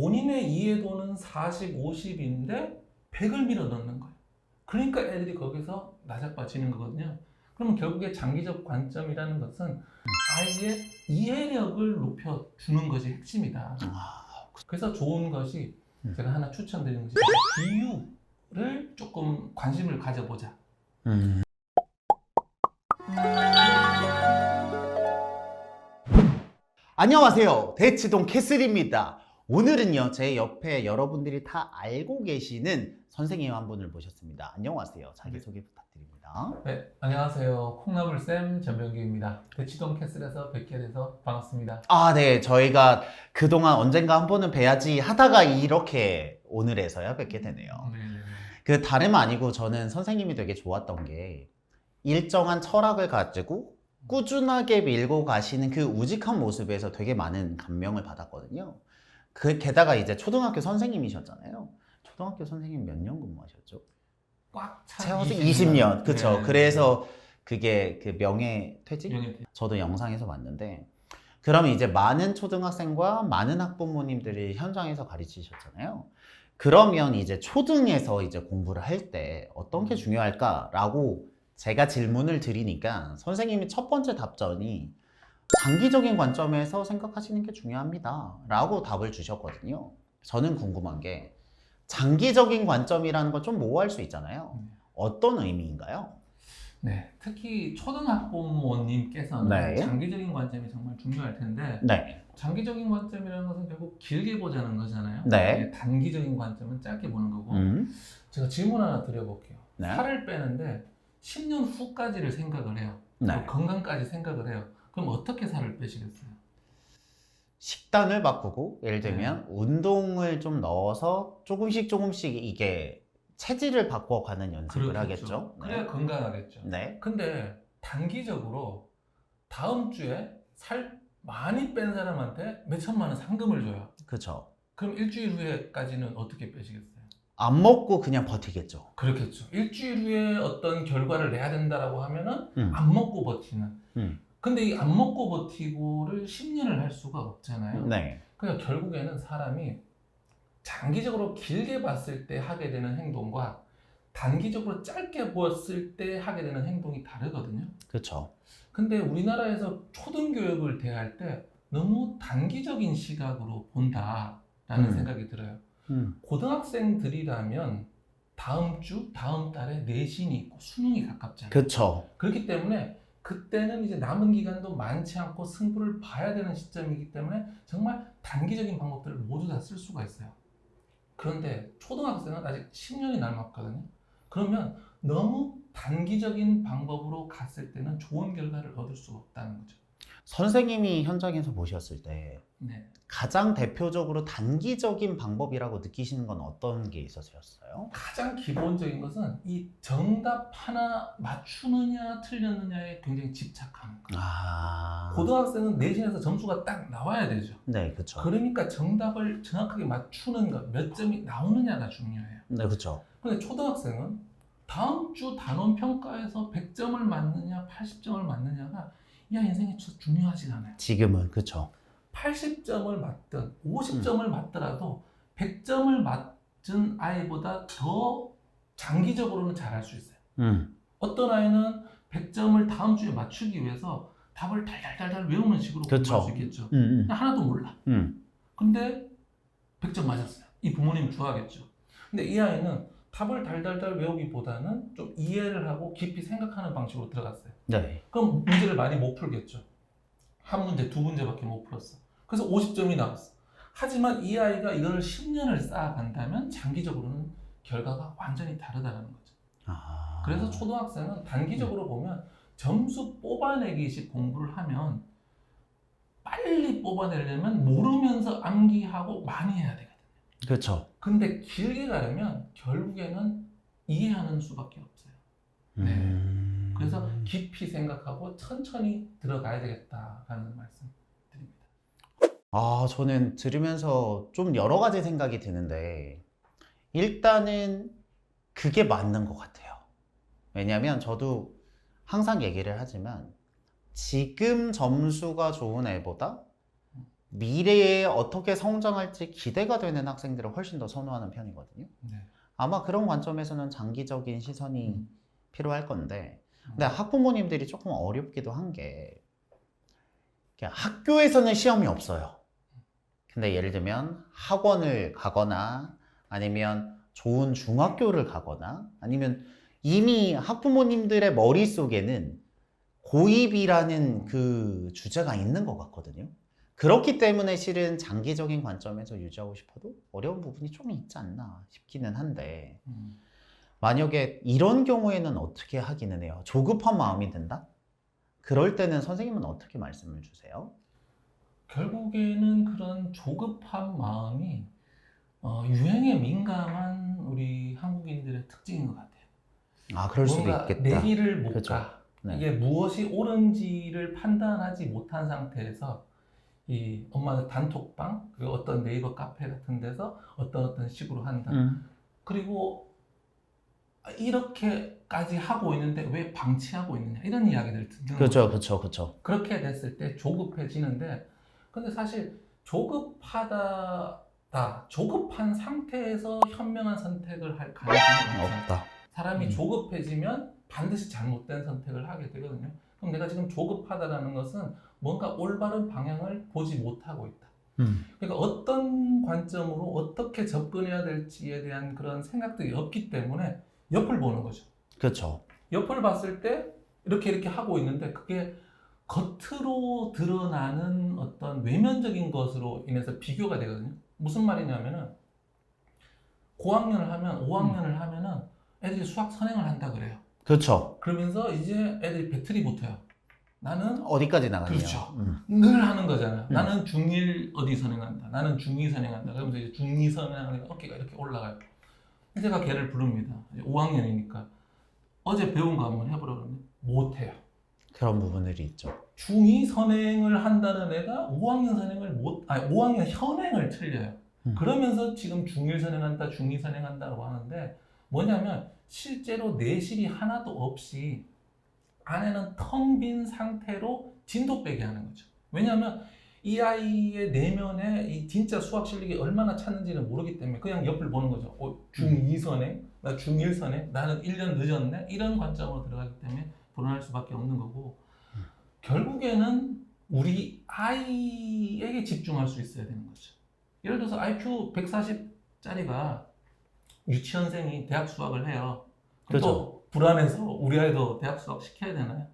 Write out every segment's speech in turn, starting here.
본인의 이해도는 40, 50인데 100을 밀어 넣는 거예요. 그러니까 애들이 거기서 나자빠지는 거거든요. 그러면 결국에 장기적 관점이라는 것은 아이의 이해력을 높여주는 것이 핵심이다. 아, 그래서 좋은 것이 음. 제가 하나 추천드리는 것이 비유를 조금 관심을 가져보자. 음. 안녕하세요. 대치동 캐슬입니다. 오늘은요, 제 옆에 여러분들이 다 알고 계시는 선생님 한 분을 모셨습니다. 안녕하세요. 자기소개 부탁드립니다. 네, 안녕하세요. 콩나물쌤 전병규입니다. 대치동 캐슬에서 뵙게 돼서 반갑습니다. 아, 네. 저희가 그동안 언젠가 한 번은 뵈야지 하다가 이렇게 오늘에서야 뵙게 되네요. 네, 네, 네. 그 다름 아니고 저는 선생님이 되게 좋았던 게 일정한 철학을 가지고 꾸준하게 밀고 가시는 그 우직한 모습에서 되게 많은 감명을 받았거든요. 그 게다가 이제 초등학교 선생님이셨잖아요. 초등학교 선생님 몇 년 근무하셨죠? 꽉찬 채워서 20년. 그쵸. 네. 그래서 그게 그 명예퇴직? 명예퇴직. 저도 영상에서 봤는데 그러면 이제 많은 초등학생과 많은 학부모님들이 현장에서 가르치셨잖아요. 그러면 이제 초등에서 이제 공부를 할 때 어떤 게 중요할까라고 제가 질문을 드리니까 선생님이 첫 번째 답변이 장기적인 관점에서 생각하시는 게 중요합니다. 라고 답을 주셨거든요. 저는 궁금한 게 장기적인 관점이라는 걸좀 모호할 수 있잖아요. 음. 어떤 의미인가요? 네, 특히 초등학부모님께서는 네. 장기적인 관점이 정말 중요할 텐데 네. 장기적인 관점이라는 것은 결국 길게 보자는 거잖아요. 네. 단기적인 관점은 짧게 보는 거고 음. 제가 질문 하나 드려볼게요. 네. 살을 빼는데 10년 후까지를 생각을 해요. 네. 또 건강까지 생각을 해요. 그럼 어떻게 살을 빼시겠어요? 식단을 바꾸고 예를 들면 네. 운동을 좀 넣어서 조금씩 조금씩 이게 체질을 바꿔가는 연습을 하겠죠. 그래야 건강하겠죠. 네. 근데 단기적으로 다음 주에 살 많이 뺀 사람한테 몇 천만 원 상금을 줘요. 그렇죠. 그럼 일주일 후에까지는 어떻게 빼시겠어요? 안 먹고 그냥 버티겠죠. 그렇겠죠. 일주일 후에 어떤 결과를 내야 된다라고 하면은 음. 안 먹고 버티는. 음. 근데 이 안 먹고 버티고를 10년을 할 수가 없잖아요. 네. 그러니까 결국에는 사람이 장기적으로 길게 봤을 때 하게 되는 행동과 단기적으로 짧게 보았을 때 하게 되는 행동이 다르거든요. 그렇죠. 근데 우리나라에서 초등교육을 대할 때 너무 단기적인 시각으로 본다라는 음. 생각이 들어요. 음. 고등학생들이라면 다음 주, 다음 달에 내신이 있고 수능이 가깝잖아요. 그렇죠. 그렇기 때문에 그때는 이제 남은 기간도 많지 않고 승부를 봐야 되는 시점이기 때문에 정말 단기적인 방법들을 모두 다 쓸 수가 있어요. 그런데 초등학생은 아직 10년이 남았거든요. 그러면 너무 단기적인 방법으로 갔을 때는 좋은 결과를 얻을 수가 없다는 거죠. 선생님이 현장에서 보셨을 때 네. 가장 대표적으로 단기적인 방법이라고 느끼시는 건 어떤 게 있어서였어요? 가장 기본적인 것은 이 정답 하나 맞추느냐 틀렸느냐에 굉장히 집착하는 거예요. 아. 고등학생은 내신에서 점수가 딱 나와야 되죠. 네, 그렇죠. 그러니까 정답을 정확하게 맞추는 것, 몇 점이 나오느냐가 중요해요. 네, 그렇죠. 근데 초등학생은 다음 주 단원 평가에서 100점을 맞느냐, 80점을 맞느냐가 야 인생에 저 중요하지 않아요. 지금은 그렇죠. 80점을 맞든 50점을 맞더라도 100점을 맞은 아이보다 더 장기적으로는 잘할 수 있어요. 음. 어떤 아이는 100점을 다음 주에 맞추기 위해서 답을 달달달달 외우는 식으로 그쵸. 공부할 수 있겠죠. 음. 하나도 몰라. 음. 근데 100점 맞았어요. 이 부모님 좋아하겠죠. 근데 이 아이는 답을 달달달 외우기보다는 좀 이해를 하고 깊이 생각하는 방식으로 들어갔어요. 네. 그럼 문제를 많이 못 풀겠죠. 한 문제, 두 문제밖에 못 풀었어. 그래서 50점이 나왔어. 하지만 이 아이가 이걸 10년을 쌓아간다면 장기적으로는 결과가 완전히 다르다는 거죠. 아. 그래서 초등학생은 단기적으로 보면 점수 뽑아내기식 공부를 하면 빨리 뽑아내려면 모르면서 암기하고 많이 해야 되거든요. 그렇죠. 근데 길게 가려면 결국에는 이해하는 수밖에 없어요. 네. 음. 그래서 깊이 생각하고 천천히 들어가야 되겠다라는 말씀 드립니다. 아, 저는 들으면서 좀 여러 가지 생각이 드는데 일단은 그게 맞는 것 같아요. 왜냐면 저도 항상 얘기를 하지만 지금 점수가 좋은 애보다 미래에 어떻게 성장할지 기대가 되는 학생들을 훨씬 더 선호하는 편이거든요. 네. 아마 그런 관점에서는 장기적인 시선이 음. 필요할 건데, 근데 학부모님들이 조금 어렵기도 한 게, 학교에서는 시험이 없어요. 근데 예를 들면 학원을 가거나 아니면 좋은 중학교를 가거나 아니면 이미 학부모님들의 머릿속에는 고입이라는 그 주제가 있는 것 같거든요. 그렇기 때문에 실은 장기적인 관점에서 유지하고 싶어도 어려운 부분이 좀 있지 않나 싶기는 한데, 음. 만약에 이런 경우에는 어떻게 하기는 해요? 조급한 마음이 든다? 그럴 때는 선생님은 어떻게 말씀을 주세요? 결국에는 그런 조급한 마음이 어, 유행에 민감한 우리 한국인들의 특징인 것 같아요. 아, 그럴 수도 있겠다. 내 길을 못 그죠. 가. 네. 이게 무엇이 옳은지를 판단하지 못한 상태에서 이 엄마는 단톡방 그리고 어떤 네이버 카페 같은 데서 어떤 어떤 식으로 한다. 음. 그리고 이렇게까지 하고 있는데 왜 방치하고 있느냐 이런 이야기들 듣는. 그렇죠, 그렇죠, 그렇죠. 그렇게 됐을 때 조급해지는데 근데 사실 조급하다 조급한 상태에서 현명한 선택을 할 가능성이. 없다. 사람이 음. 조급해지면 반드시 잘못된 선택을 하게 되거든요. 그럼 내가 지금 조급하다라는 것은 뭔가 올바른 방향을 보지 못하고 있다. 음. 그러니까 어떤 관점으로 어떻게 접근해야 될지에 대한 그런 생각들이 없기 때문에 옆을 보는 거죠. 그렇죠. 옆을 봤을 때 이렇게 이렇게 하고 있는데 그게 겉으로 드러나는 어떤 외면적인 것으로 인해서 비교가 되거든요. 무슨 말이냐면은 고학년을 하면 5학년을 하면은 애들이 수학 선행을 한다 그래요. 그렇죠. 그러면서 이제 애들이 배틀이 붙어요. 나는 어디까지 나가냐. 그렇죠. 음. 늘 하는 거잖아 요. 음. 나는 중1 어디 선행한다. 나는 중2 선행한다. 그러면서 이제 중2 선행하니까 어깨가 이렇게 올라가요. 제가 걔를 부릅니다. 5학년이니까. 어제 배운 거 한번 해보라 그러면 못해요. 그런 부분들이 있죠. 중2 선행을 한다는 애가 5학년 선행을 못, 아니 5학년 현행을 틀려요. 음. 그러면서 지금 중1 선행한다, 중2 선행한다고 하는데 뭐냐면 실제로 내실이 하나도 없이 안에는 텅 빈 상태로 진도 빼게 하는 거죠. 왜냐하면 이 아이의 내면에 이 진짜 수학 실력이 얼마나 찼는지는 모르기 때문에 그냥 옆을 보는 거죠. 어, 중2 선행, 나 중1 선행, 나는 1년 늦었네? 이런 관점으로 들어가기 때문에 불안할 수밖에 없는 거고 결국에는 우리 아이에게 집중할 수 있어야 되는 거죠. 예를 들어서 IQ 140짜리가 유치원생이 대학 수학을 해요. 그럼 또 불안해서 우리 아이도 대학 수학 시켜야 되나요?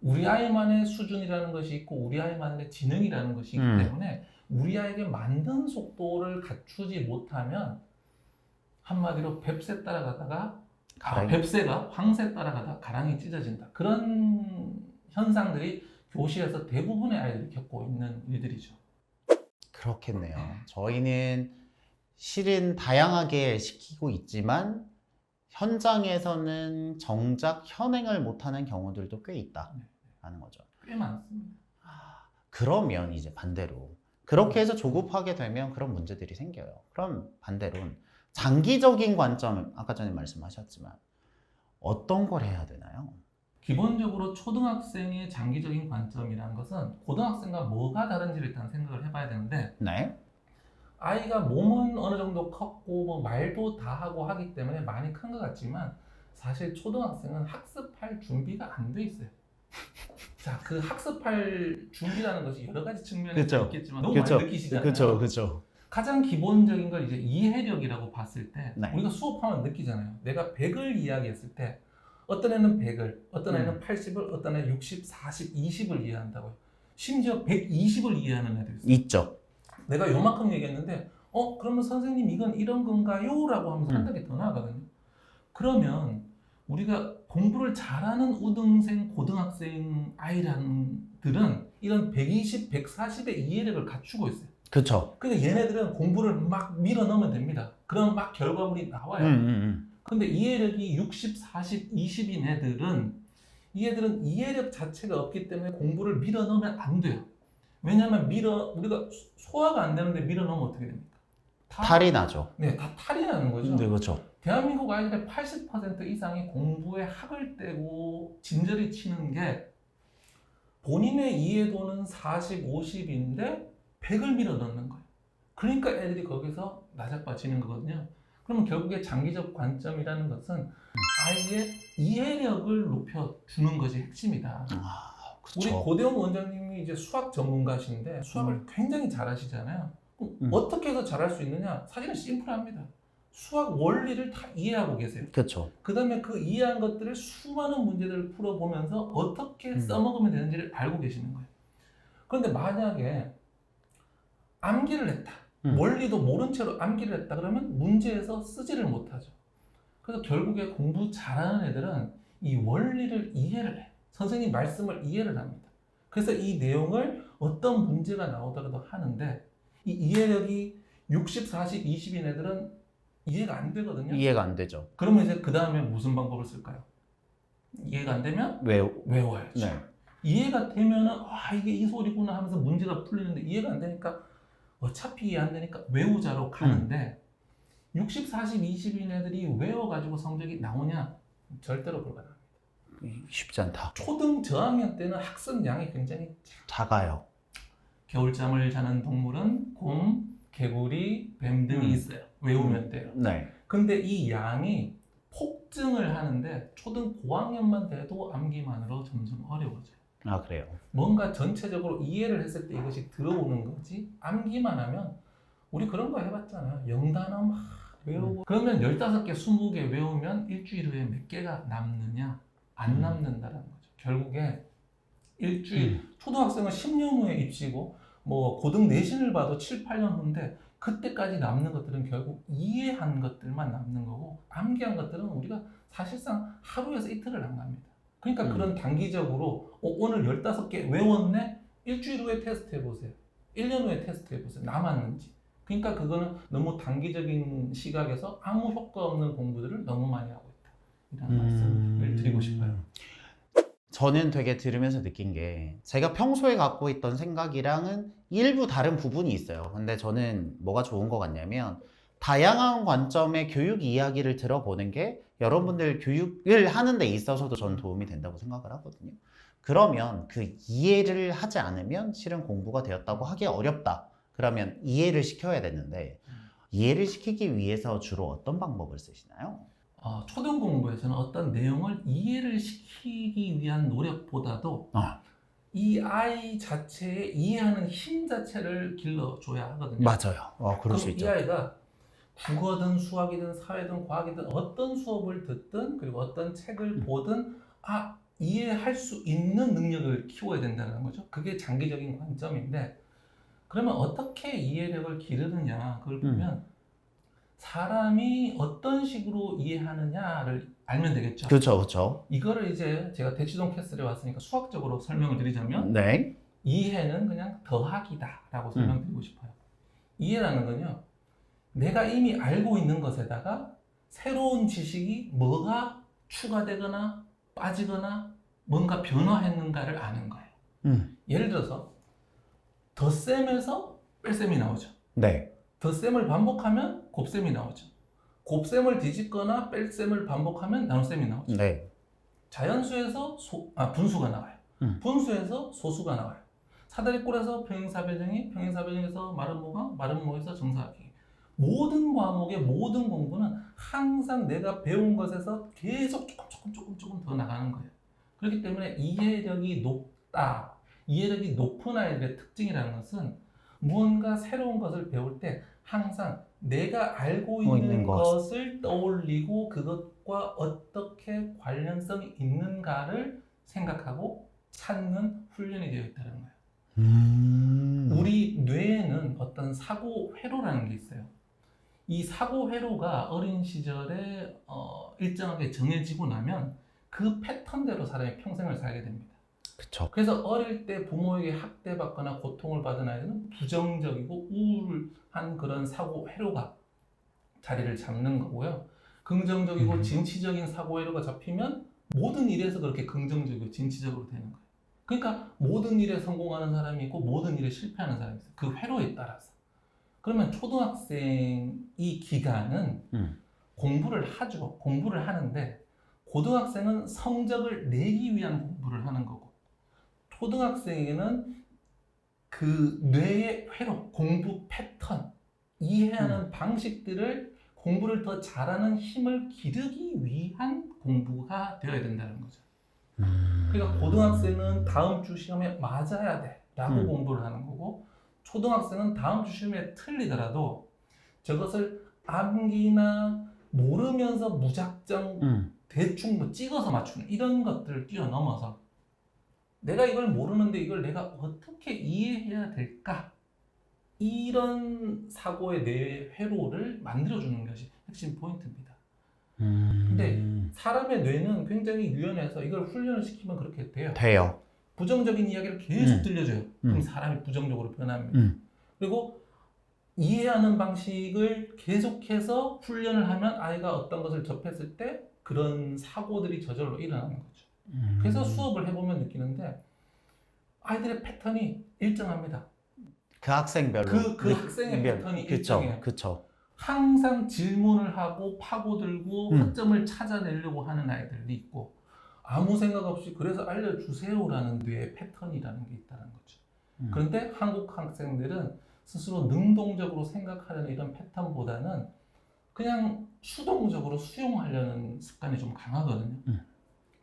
우리 아이만의 수준이라는 것이 있고 우리 아이만의 지능이라는 것이 있기 음. 때문에 우리 아이에게 만든 속도를 갖추지 못하면 한마디로 뱁새 따라가다가 아, 가랑이. 뱁새가 황새 따라가다 가랑이 찢어진다. 그런 현상들이 교실에서 대부분의 아이들이 겪고 있는 일들이죠. 그렇겠네요. 저희는 실은 다양하게 시키고 있지만 현장에서는 정작 현행을 못하는 경우들도 꽤 있다라는 거죠. 꽤 많습니다. 그러면 이제 반대로 그렇게 해서 조급하게 되면 그런 문제들이 생겨요. 그럼 반대로는 장기적인 관점 아까 전에 말씀하셨지만 어떤 걸 해야 되나요? 기본적으로 초등학생의 장기적인 관점이라는 것은 고등학생과 뭐가 다른지를 일단 생각을 해봐야 되는데 네. 아이가 몸은 어느 정도 컸고 뭐 말도 다 하고 하기 때문에 많이 큰 것 같지만 사실 초등학생은 학습할 준비가 안 돼 있어요. 자, 그 학습할 준비라는 것이 여러 가지 측면이 그쵸. 있겠지만 너무 그쵸. 많이 느끼시잖아요. 그렇죠, 그렇죠. 가장 기본적인 걸 이제 이해력이라고 봤을 때 네. 우리가 수업하면 느끼잖아요. 내가 100을 이야기했을 때 어떤 애는 100을, 어떤 애는 음. 80을, 어떤 애는 60, 40, 20을 이해한다고요. 심지어 120을 이해하는 애도 있어요. 있죠. 내가 요만큼 얘기했는데 어 그러면 선생님 이건 이런 건가요? 라고 하면서 한 음. 단계 더 나아가거든요. 그러면 우리가 공부를 잘하는 우등생, 고등학생 아이들은 이런 120, 140의 이해력을 갖추고 있어요. 그렇죠. 근데 얘네들은 공부를 막 밀어 넣으면 됩니다. 그럼 막 결과물이 나와요. 음, 음, 음. 근데 이해력이 60, 40, 20인 애들은 이 애들은 이해력 자체가 없기 때문에 공부를 밀어 넣으면 안 돼요. 왜냐하면 밀어 우리가 소- 소화가 안 되는데 밀어 넣으면 어떻게 됩니까? 다, 탈이 나죠. 네, 다 탈이 나는 거죠. 네, 그렇죠. 대한민국 아이들의 80% 이상이 공부에 학을 떼고 진저리 치는 게 본인의 이해도는 40, 50인데 100을 밀어 넣는 거예요. 그러니까 애들이 거기서 나자빠지는 거거든요. 그러면 결국에 장기적 관점이라는 것은 아이의 이해력을 높여주는 것이 핵심이다. 아, 우리 그렇죠. 고대원 원장님이 이제 수학 전문가신데 수학을 굉장히 잘하시잖아요. 음. 어떻게 해서 잘할 수 있느냐? 사실은 심플합니다. 수학 원리를 다 이해하고 계세요. 그렇죠. 그 다음에 그 이해한 것들을 수많은 문제들을 풀어보면서 어떻게 음. 써먹으면 되는지를 알고 계시는 거예요. 그런데 만약에 암기를 했다. 음. 원리도 모른 채로 암기를 했다. 그러면 문제에서 쓰지를 못하죠. 그래서 결국에 공부 잘하는 애들은 이 원리를 이해를 해. 선생님 말씀을 이해를 합니다. 그래서 이 내용을 어떤 문제가 나오더라도 하는데 이 이해력이 60, 40, 20인 애들은 이해가 안 되거든요. 이해가 안 되죠. 그러면 이제 그 다음에 무슨 방법을 쓸까요? 이해가 안 되면 왜? 외워야죠. 네. 이해가 되면은 아 이게 이 소리구나 하면서 문제가 풀리는데 이해가 안 되니까 어차피 이해 안 되니까 외우자로 가는데 60, 40, 20인 애들이 외워가지고 성적이 나오냐? 절대로 불가능합니다. 쉽지 않다. 초등 저학년 때는 학습 양이 굉장히 작아요. 겨울잠을 자는 동물은 곰, 개구리, 뱀 등이 음. 있어요. 외우면 돼요. 네. 근데 이 양이 폭증을 하는데 초등 고학년만 돼도 암기만으로 점점 어려워져요. 아 그래요. 뭔가 전체적으로 이해를 했을 때 이것이 들어오는 거지 암기만 하면 우리 그런 거 해봤잖아요. 영단어 막 외우고 그러면 15개, 20개 외우면 일주일 후에 몇 개가 남느냐? 안 음. 남는다는 거죠. 결국에 일주일 음. 초등학생은 10년 후에 입시고 뭐 고등 내신을 봐도 7, 8년 후인데 그때까지 남는 것들은 결국 이해한 것들만 남는 거고 암기한 것들은 우리가 사실상 하루에서 이틀을 안 갑니다. 그러니까 음. 그런 단기적으로 어, 오늘 15개 외웠네? 일주일 후에 테스트 해보세요. 1년 후에 테스트 해보세요. 남았는지. 그러니까 그거는 너무 단기적인 시각에서 아무 효과 없는 공부들을 너무 많이 하고. 이런 음. 말씀을 드리고 싶어요. 저는 되게 들으면서 느낀 게 제가 평소에 갖고 있던 생각이랑은 일부 다른 부분이 있어요. 근데 저는 뭐가 좋은 것 같냐면 다양한 관점의 교육 이야기를 들어보는 게 여러분들 교육을 하는 데 있어서도 저는 도움이 된다고 생각을 하거든요. 그러면 그 이해를 하지 않으면 실은 공부가 되었다고 하기 어렵다. 그러면 이해를 시켜야 되는데 이해를 시키기 위해서 주로 어떤 방법을 쓰시나요? 어, 초등 공부에서는 어떤 내용을 이해를 시키기 위한 노력보다도 아. 이 아이 자체의 이해하는 힘 자체를 길러줘야 하거든요. 맞아요. 어, 그럴 수이 있죠. 아이가 국어든 수학이든 사회든 과학이든 어떤 수업을 듣든 그리고 어떤 책을 음. 보든 아 이해할 수 있는 능력을 키워야 된다는 거죠. 그게 장기적인 관점인데 그러면 어떻게 이해력을 기르느냐 그걸 음. 보면 사람이 어떤 식으로 이해하느냐를 알면 되겠죠. 그렇죠, 그렇죠. 이거를 이제 제가 대치동 캐슬에 왔으니까 수학적으로 설명을 드리자면 네. 이해는 그냥 더하기다라고 설명드리고 싶어요. 이해라는 건요, 내가 이미 알고 있는 것에다가 새로운 지식이 뭐가 추가되거나 빠지거나 뭔가 변화했는가를 아는 거예요. 음. 예를 들어서 덧셈에서 뺄셈이 나오죠. 네. 덧셈을 반복하면 곱셈이 나오죠. 곱셈을 뒤집거나 뺄셈을 반복하면 나눗셈이 나오죠. 네. 자연수에서 소, 아, 분수가 나와요. 음. 분수에서 소수가 나와요. 사다리꼴에서 평행사변형이, 평행사변형에서 마름모가, 마름모에서 정사각형이. 모든 과목의 모든 공부는 항상 내가 배운 것에서 계속 조금 조금 조금 조금 더 나가는 거예요. 그렇기 때문에 이해력이 높다. 이해력이 높은 아이들의 특징이라는 것은 무언가 새로운 것을 배울 때 항상 내가 알고 뭐 있는 있는 것. 것을 떠올리고 그것과 어떻게 관련성이 있는가를 생각하고 찾는 훈련이 되어 있다는 거예요. 음. 우리 뇌에는 어떤 사고 회로라는 게 있어요. 이 사고 회로가 어린 시절에 어, 일정하게 정해지고 나면 그 패턴대로 사람이 평생을 살게 됩니다. 그쵸. 그래서 어릴 때 부모에게 학대받거나 고통을 받은 아이들은 부정적이고 우울한 그런 사고 회로가 자리를 잡는 거고요. 긍정적이고 음. 진취적인 사고 회로가 잡히면 모든 일에서 그렇게 긍정적이고 진취적으로 되는 거예요. 그러니까 모든 일에 성공하는 사람이 있고 모든 일에 실패하는 사람이 있어요. 그 회로에 따라서. 그러면 초등학생 이 기간은 음. 공부를 하죠. 공부를 하는데 고등학생은 성적을 내기 위한 공부를 하는 거고 초등학생에게는 그 뇌의 회로, 공부 패턴, 이해하는 방식들을 공부를 더 잘하는 힘을 기르기 위한 공부가 되어야 된다는 거죠. 그러니까 고등학생은 다음 주 시험에 맞아야 돼라고 음. 공부를 하는 거고 초등학생은 다음 주 시험에 틀리더라도 저것을 암기나 모르면서 무작정 음. 대충 뭐 찍어서 맞추는 이런 것들을 뛰어넘어서 내가 이걸 모르는데 이걸 내가 어떻게 이해해야 될까 이런 사고의 뇌 회로를 만들어주는 것이 핵심 포인트입니다. 음. 근데 사람의 뇌는 굉장히 유연해서 이걸 훈련을 시키면 그렇게 돼요. 돼요. 부정적인 이야기를 계속 음. 들려줘요. 그럼 음. 사람이 부정적으로 변합니다. 음. 그리고 이해하는 방식을 계속해서 훈련을 하면 아이가 어떤 것을 접했을 때 그런 사고들이 저절로 일어나는 거죠. 그래서 수업을 해보면 느끼는데 아이들의 패턴이 일정합니다. 그 학생별로 그- 그 느- 학생의 별- 패턴이 그쵸, 일정해요. 그쵸. 항상 질문을 하고 파고들고 음. 허점을 찾아내려고 하는 아이들이 있고 아무 생각 없이 그래서 알려주세요라는 뇌의 패턴이라는 게 있다는 거죠. 음. 그런데 한국 학생들은 스스로 능동적으로 생각하려는 이런 패턴보다는 그냥 수동적으로 수용하려는 습관이 좀 강하거든요. 음.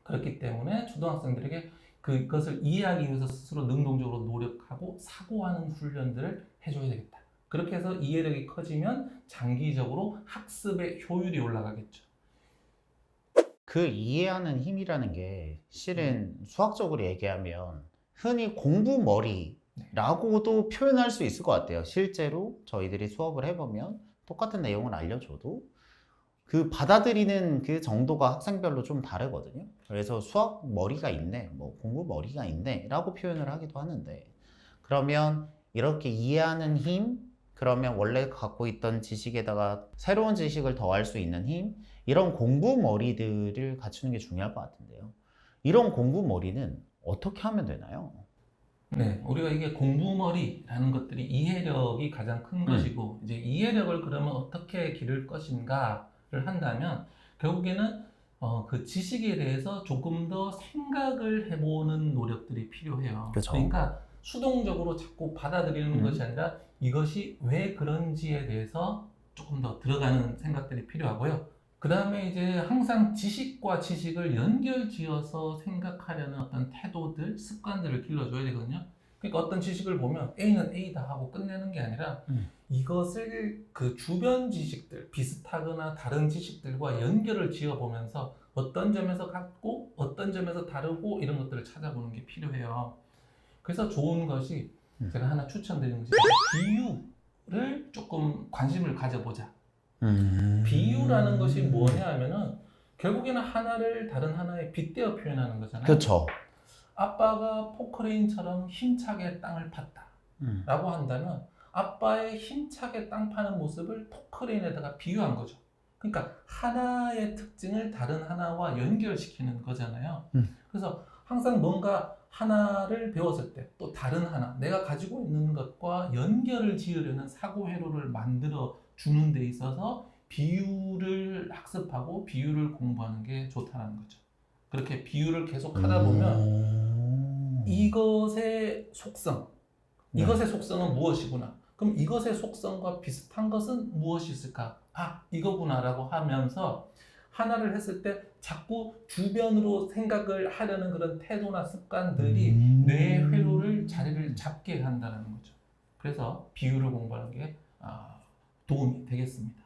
그렇기 때문에 초등학생들에게 그것을 이해하기 위해서 스스로 능동적으로 노력하고 사고하는 훈련들을 해줘야 되겠다. 그렇게 해서 이해력이 커지면 장기적으로 학습의 효율이 올라가겠죠. 그 이해하는 힘이라는 게 실은 수학적으로 얘기하면 흔히 공부 머리라고도 표현할 수 있을 것 같아요. 실제로 저희들이 수업을 해보면 똑같은 내용을 알려줘도 그 받아들이는 그 정도가 학생별로 좀 다르거든요. 그래서 수학 머리가 있네, 뭐 공부 머리가 있네 라고 표현을 하기도 하는데 그러면 이렇게 이해하는 힘, 그러면 원래 갖고 있던 지식에다가 새로운 지식을 더할 수 있는 힘, 이런 공부 머리들을 갖추는 게 중요할 것 같은데요. 이런 공부 머리는 어떻게 하면 되나요? 네, 우리가 이게 공부머리라는 것들이 이해력이 가장 큰 것이고 이제 이해력을 그러면 어떻게 기를 것인가를 한다면 결국에는 어, 그 지식에 대해서 조금 더 생각을 해보는 노력들이 필요해요. 그쵸. 그러니까 수동적으로 자꾸 받아들이는 음. 것이 아니라 이것이 왜 그런지에 대해서 조금 더 들어가는 생각들이 필요하고요. 그 다음에 이제 항상 지식과 지식을 연결 지어서 생각하려는 어떤 태도들, 습관들을 길러줘야 되거든요. 그러니까 어떤 지식을 보면 A는 A다 하고 끝내는 게 아니라 음. 이것을 그 주변 지식들, 비슷하거나 다른 지식들과 연결을 지어 보면서 어떤 점에서 같고 어떤 점에서 다르고 이런 것들을 찾아보는 게 필요해요. 그래서 좋은 것이 음. 제가 하나 추천드리는 것이 비유를 조금 관심을 가져보자. 음. 비유라는 것이 뭐냐 하면은 결국에는 하나를 다른 하나에 빗대어 표현하는 거잖아요. 그렇죠. 아빠가 포크레인처럼 힘차게 땅을 팠다. 음. 라고 한다면 아빠의 힘차게 땅 파는 모습을 포크레인에다가 비유한 거죠. 그러니까 하나의 특징을 다른 하나와 연결시키는 거잖아요. 음. 그래서 항상 뭔가 하나를 배웠을 때 또 다른 하나, 내가 가지고 있는 것과 연결을 지으려는 사고 회로를 만들어 주는 데 있어서 비유를 학습하고 비유를 공부하는 게 좋다는 거죠. 그렇게 비유를 계속 하다 보면 음. 이것의 속성, 네. 이것의 속성은 무엇이구나. 그럼 이것의 속성과 비슷한 것은 무엇이 있을까? 아, 이거구나라고 하면서 하나를 했을 때 자꾸 주변으로 생각을 하려는 그런 태도나 습관들이 음. 뇌의 회로를 자리를 잡게 한다는 거죠. 그래서 비유를 공부하는 게 아, 도움이 되겠습니다.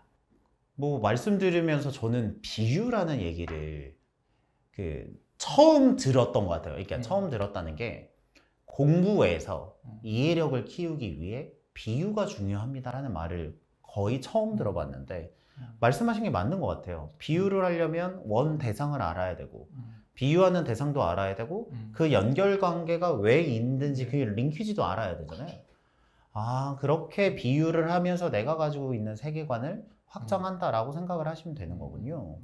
뭐 말씀 들으면서 저는 비유라는 얘기를 그 처음 들었던 것 같아요. 그러니까 음. 처음 들었다는 게 공부에서 음. 이해력을 키우기 위해 비유가 중요합니다라는 말을 거의 처음 음. 들어봤는데 음. 말씀하신 게 맞는 것 같아요. 비유를 하려면 원 대상을 알아야 되고 음, 비유하는 대상도 알아야 되고 음. 그 연결 관계가 왜 있는지 네. 그 링키지도 알아야 되잖아요. 아, 그렇게 비유를 하면서 내가 가지고 있는 세계관을 확장한다라고 생각을 하시면 되는 거군요.